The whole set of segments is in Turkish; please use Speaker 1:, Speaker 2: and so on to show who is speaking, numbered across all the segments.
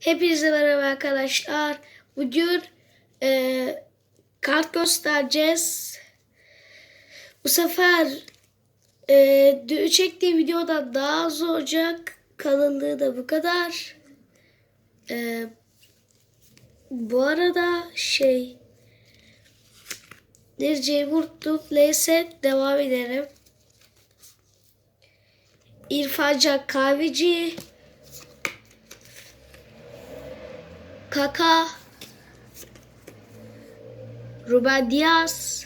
Speaker 1: Hepinize merhaba arkadaşlar. Bugün e, kart göstereceğiz. Bu sefer e, dün çektiğim videoda daha az olacak. Kalınlığı da bu kadar. E, bu arada şey Dereceyi vurdum. Neyse devam edelim. İrfancan Kahveci Kaka. Ruben Diaz.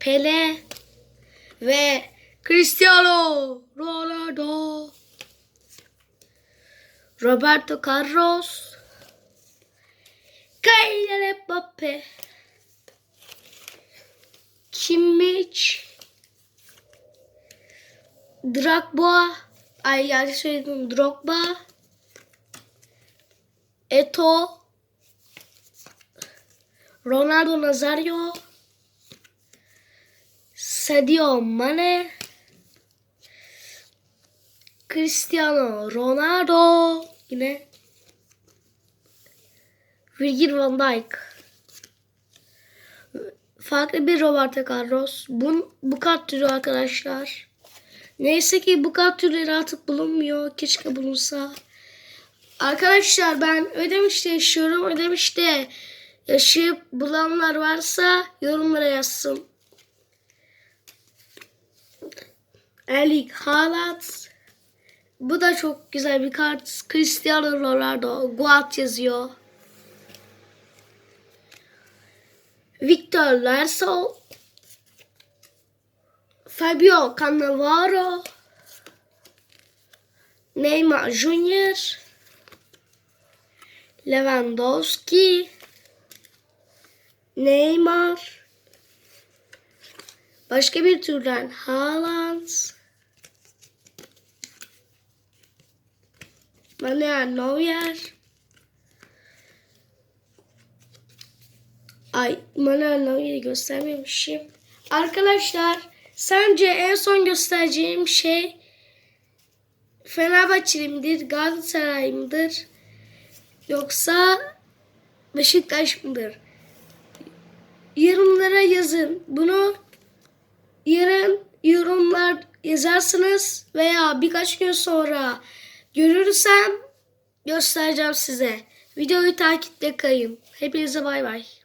Speaker 1: Pele. Ve Cristiano Ronaldo. Roberto Carlos. Kylian Mbappe. Kimmich. Drogba. Ay yani söyledim. Drogba Eto Ronaldo Nazario Sadio Mane Cristiano Ronaldo yine Virgil van Dijk. Farklı bir Roberto Carlos. Bu, bu kart türü arkadaşlar. Neyse ki bu kart türleri artık bulunmuyor. Keşke bulunsa Arkadaşlar ben Ödemiş'te yaşıyorum. Ödemiş'te yaşayıp bulanlar varsa yorumlara yazsın. Erling Haaland. Bu da çok güzel bir kart. Cristiano Ronaldo. Guat yazıyor. Victor Larsol. Fabio Cannavaro. Neymar Junior. Lewandowski, Neymar, başka bir türden Haaland, Manuel Neuer, Ay Manuel Neuer'i göstermemişim. Arkadaşlar sence en son göstereceğim şey Fenerbahçeli midir, Galatasaray mıdır? Yoksa Beşiktaş mıdır? Yorumlara yazın. Bunu yarın yorumlar yazarsınız veya birkaç gün sonra görürsem göstereceğim size. Videoyu takipte kayın. Hepinize bay bay.